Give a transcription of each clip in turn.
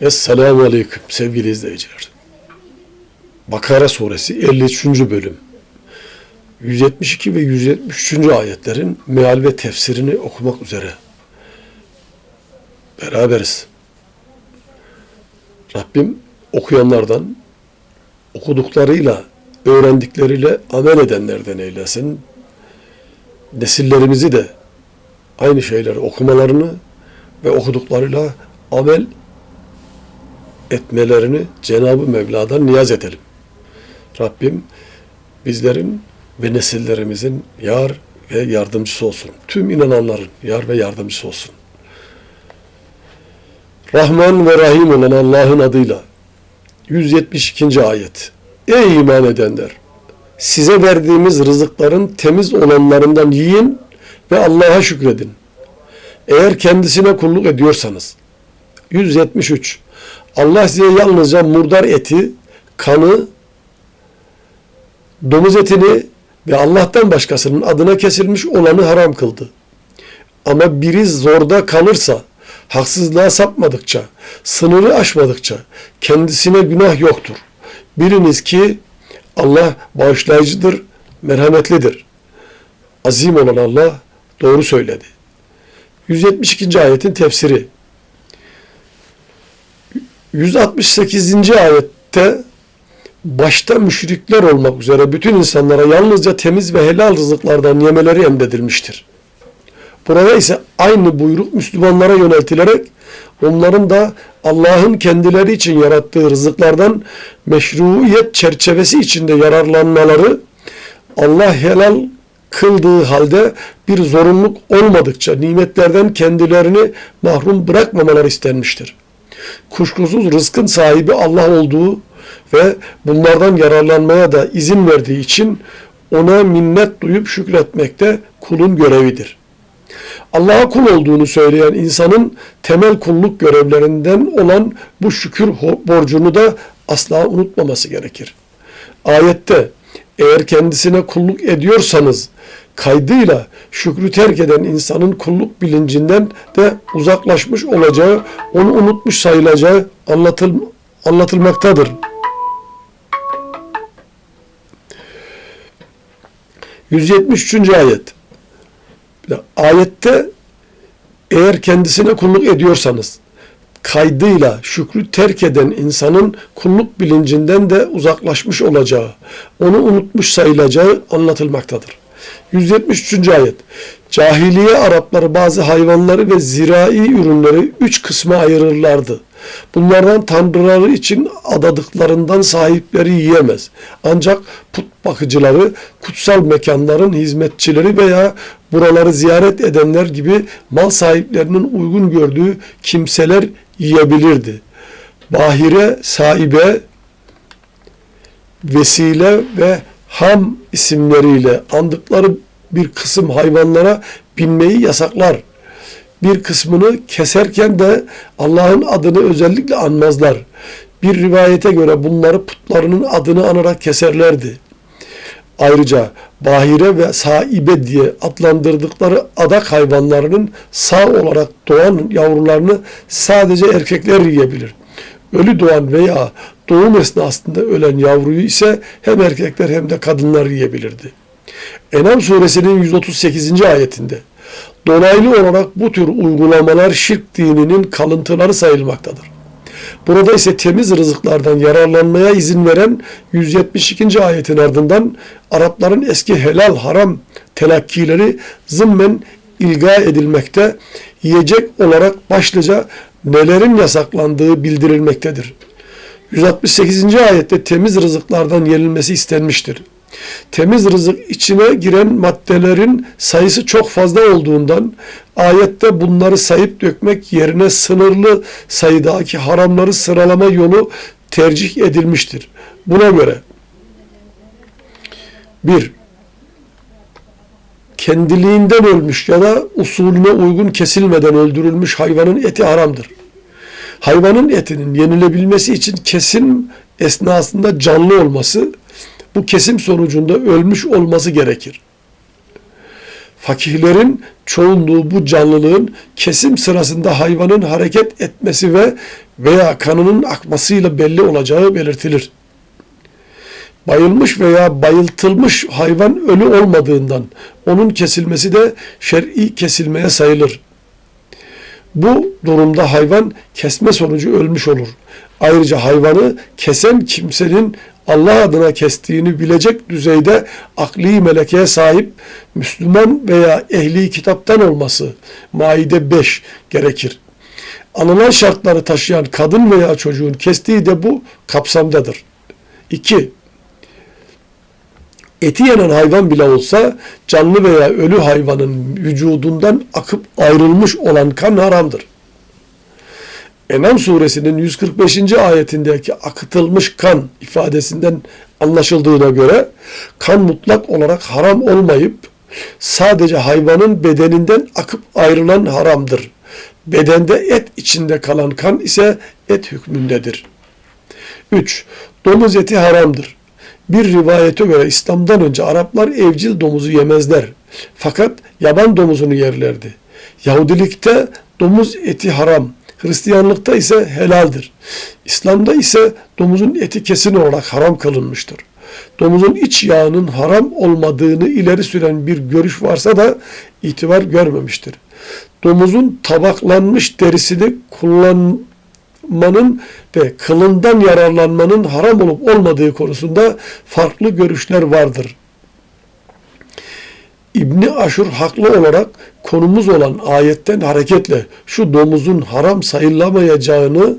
Esselamu Aleyküm sevgili izleyiciler. Bakara suresi 53. bölüm. 172 ve 173. ayetlerin meal ve tefsirini okumak üzere beraberiz. Rabbim okuyanlardan, okuduklarıyla, öğrendikleriyle amel edenlerden eylesin. Nesillerimizi de aynı şeyleri okumalarını ve okuduklarıyla amel etmelerini Cenab-ı Mevla'dan niyaz edelim. Rabbim bizlerin ve nesillerimizin yar ve yardımcısı olsun. Tüm inananların yar ve yardımcısı olsun. Rahman ve Rahim olan Allah'ın adıyla 172. ayet. Ey iman edenler! Size verdiğimiz rızıkların temiz olanlarından yiyin ve Allah'a şükredin. Eğer kendisine kulluk ediyorsanız. 173. Allah size yalnızca murdar eti, kanı, domuz etini ve Allah'tan başkasının adına kesilmiş olanı haram kıldı. Ama biri zorda kalırsa, haksızlığa sapmadıkça, sınırı aşmadıkça kendisine günah yoktur. Biriniz ki Allah bağışlayıcıdır, merhametlidir. Azim olan Allah doğru söyledi. 172. ayetin tefsiri 168. ayette başta müşrikler olmak üzere bütün insanlara yalnızca temiz ve helal rızıklardan yemeleri emredilmiştir. Burada ise aynı buyruk Müslümanlara yöneltilerek onların da Allah'ın kendileri için yarattığı rızıklardan meşruiyet çerçevesi içinde yararlanmaları Allah helal kıldığı halde bir zorunluluk olmadıkça nimetlerden kendilerini mahrum bırakmamaları istenmiştir. Kuşkusuz rızkın sahibi Allah olduğu ve bunlardan yararlanmaya da izin verdiği için ona minnet duyup şükretmek de kulun görevidir. Allah'a kul olduğunu söyleyen insanın temel kulluk görevlerinden olan bu şükür borcunu da asla unutmaması gerekir. Ayette eğer kendisine kulluk ediyorsanız kaydıyla şükrü terk eden insanın kulluk bilincinden de uzaklaşmış olacağı, onu unutmuş sayılacağı anlatıl, anlatılmaktadır. ...173. ayet. Ayette eğer kendisine kulluk ediyorsanız kaydıyla şükrü terk eden insanın kulluk bilincinden de uzaklaşmış olacağı, onu unutmuş sayılacağı anlatılmaktadır. 173. ayet. Cahiliye Arapları bazı hayvanları ve zirai ürünleri üç kısma ayırırlardı. Bunlardan tanrıları için adadıklarından sahipleri yiyemez. Ancak put bakıcıları, kutsal mekanların hizmetçileri veya buraları ziyaret edenler gibi mal sahiplerinin uygun gördüğü kimseler yiyebilirdi. Bahire, sahibe, vesile ve ham isimleriyle andıkları bir kısım hayvanlara binmeyi yasaklar. Bir kısmını keserken de Allah'ın adını özellikle anmazlar. Bir rivayete göre bunları putlarının adını anarak keserlerdi. Ayrıca bahire ve saibe diye adlandırdıkları adak hayvanlarının sağ olarak doğan yavrularını sadece erkekler yiyebilir. Ölü doğan veya doğum esnasında ölen yavruyu ise hem erkekler hem de kadınlar yiyebilirdi. Enam suresinin 138. ayetinde dolaylı olarak bu tür uygulamalar şirk dininin kalıntıları sayılmaktadır. Burada ise temiz rızıklardan yararlanmaya izin veren 172. ayetin ardından Arapların eski helal haram telakkileri zımmen ilga edilmekte, yiyecek olarak başlıca nelerin yasaklandığı bildirilmektedir. 168. ayette temiz rızıklardan yenilmesi istenmiştir. Temiz rızık içine giren maddelerin sayısı çok fazla olduğundan ayette bunları sayıp dökmek yerine sınırlı sayıdaki haramları sıralama yolu tercih edilmiştir. Buna göre 1. Kendiliğinden ölmüş ya da usulüne uygun kesilmeden öldürülmüş hayvanın eti haramdır. Hayvanın etinin yenilebilmesi için kesim esnasında canlı olması bu kesim sonucunda ölmüş olması gerekir. Fakihlerin çoğunluğu bu canlılığın kesim sırasında hayvanın hareket etmesi ve veya kanının akmasıyla belli olacağı belirtilir. Bayılmış veya bayıltılmış hayvan ölü olmadığından onun kesilmesi de şer'i kesilmeye sayılır. Bu durumda hayvan kesme sonucu ölmüş olur. Ayrıca hayvanı kesen kimsenin Allah adına kestiğini bilecek düzeyde akli melekeye sahip Müslüman veya ehli kitaptan olması Maide 5 gerekir. Anılan şartları taşıyan kadın veya çocuğun kestiği de bu kapsamdadır. 2. Eti yenen hayvan bile olsa canlı veya ölü hayvanın vücudundan akıp ayrılmış olan kan haramdır. Enam suresinin 145. ayetindeki akıtılmış kan ifadesinden anlaşıldığına göre kan mutlak olarak haram olmayıp sadece hayvanın bedeninden akıp ayrılan haramdır. Bedende et içinde kalan kan ise et hükmündedir. 3. Domuz eti haramdır. Bir rivayete göre İslam'dan önce Araplar evcil domuzu yemezler. Fakat yaban domuzunu yerlerdi. Yahudilikte domuz eti haram, Hristiyanlıkta ise helaldir. İslam'da ise domuzun eti kesin olarak haram kılınmıştır. Domuzun iç yağının haram olmadığını ileri süren bir görüş varsa da itibar görmemiştir. Domuzun tabaklanmış derisini kullanmanın ve kılından yararlanmanın haram olup olmadığı konusunda farklı görüşler vardır. İbni Aşur haklı olarak konumuz olan ayetten hareketle şu domuzun haram sayılamayacağını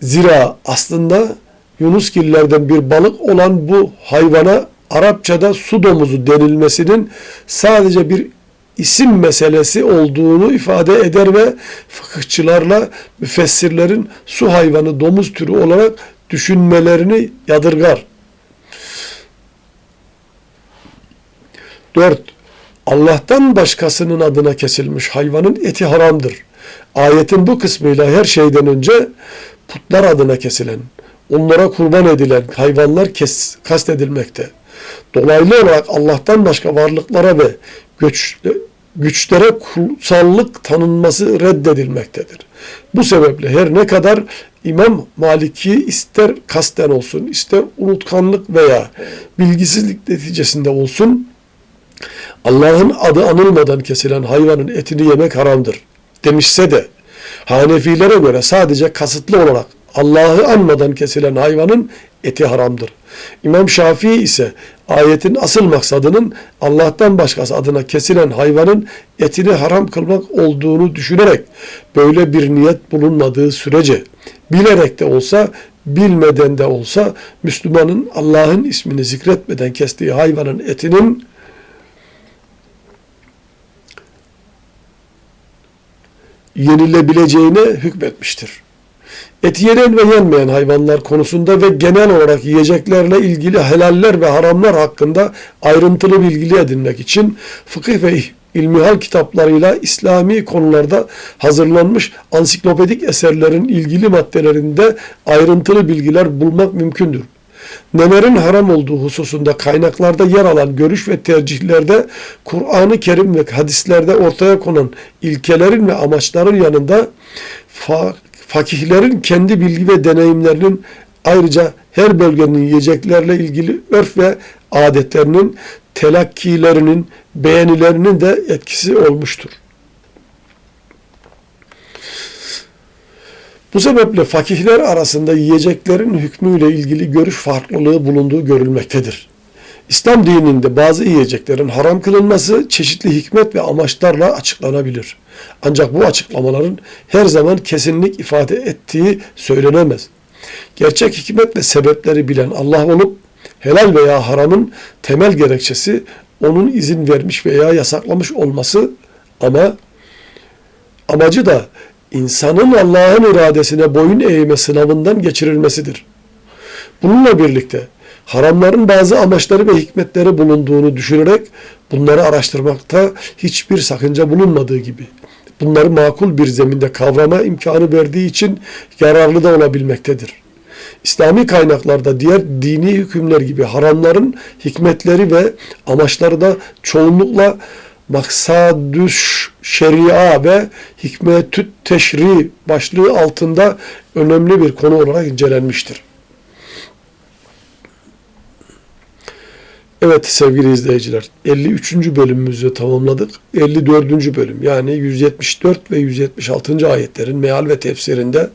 zira aslında Yunusgillerden bir balık olan bu hayvana Arapçada su domuzu denilmesinin sadece bir isim meselesi olduğunu ifade eder ve fıkıhçılarla müfessirlerin su hayvanı domuz türü olarak düşünmelerini yadırgar. 4. Allah'tan başkasının adına kesilmiş hayvanın eti haramdır. Ayetin bu kısmıyla her şeyden önce putlar adına kesilen, onlara kurban edilen hayvanlar kes, kastedilmekte. Dolaylı olarak Allah'tan başka varlıklara ve göç, güçlere kutsallık tanınması reddedilmektedir. Bu sebeple her ne kadar İmam Maliki ister kasten olsun, ister unutkanlık veya bilgisizlik neticesinde olsun, Allah'ın adı anılmadan kesilen hayvanın etini yemek haramdır demişse de Hanefilere göre sadece kasıtlı olarak Allah'ı anmadan kesilen hayvanın eti haramdır. İmam Şafii ise ayetin asıl maksadının Allah'tan başkası adına kesilen hayvanın etini haram kılmak olduğunu düşünerek böyle bir niyet bulunmadığı sürece bilerek de olsa bilmeden de olsa Müslümanın Allah'ın ismini zikretmeden kestiği hayvanın etinin yenilebileceğine hükmetmiştir. Et yenen ve yenmeyen hayvanlar konusunda ve genel olarak yiyeceklerle ilgili helaller ve haramlar hakkında ayrıntılı bilgili edinmek için fıkıh ve ilmihal kitaplarıyla İslami konularda hazırlanmış ansiklopedik eserlerin ilgili maddelerinde ayrıntılı bilgiler bulmak mümkündür. Nelerin haram olduğu hususunda kaynaklarda yer alan görüş ve tercihlerde Kur'an-ı Kerim ve hadislerde ortaya konan ilkelerin ve amaçların yanında fakihlerin kendi bilgi ve deneyimlerinin ayrıca her bölgenin yiyeceklerle ilgili örf ve adetlerinin telakkilerinin, beğenilerinin de etkisi olmuştur. Bu sebeple fakihler arasında yiyeceklerin hükmüyle ilgili görüş farklılığı bulunduğu görülmektedir. İslam dininde bazı yiyeceklerin haram kılınması çeşitli hikmet ve amaçlarla açıklanabilir. Ancak bu açıklamaların her zaman kesinlik ifade ettiği söylenemez. Gerçek hikmet ve sebepleri bilen Allah olup helal veya haramın temel gerekçesi onun izin vermiş veya yasaklamış olması ama amacı da insanın Allah'ın iradesine boyun eğme sınavından geçirilmesidir. Bununla birlikte haramların bazı amaçları ve hikmetleri bulunduğunu düşünerek bunları araştırmakta hiçbir sakınca bulunmadığı gibi bunları makul bir zeminde kavrama imkanı verdiği için yararlı da olabilmektedir. İslami kaynaklarda diğer dini hükümler gibi haramların hikmetleri ve amaçları da çoğunlukla maksadüş şeria ve hikmetü teşri başlığı altında önemli bir konu olarak incelenmiştir. Evet sevgili izleyiciler 53. bölümümüzü tamamladık. 54. bölüm yani 174 ve 176. ayetlerin meal ve tefsirinde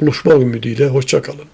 buluşmak ümidiyle hoşçakalın.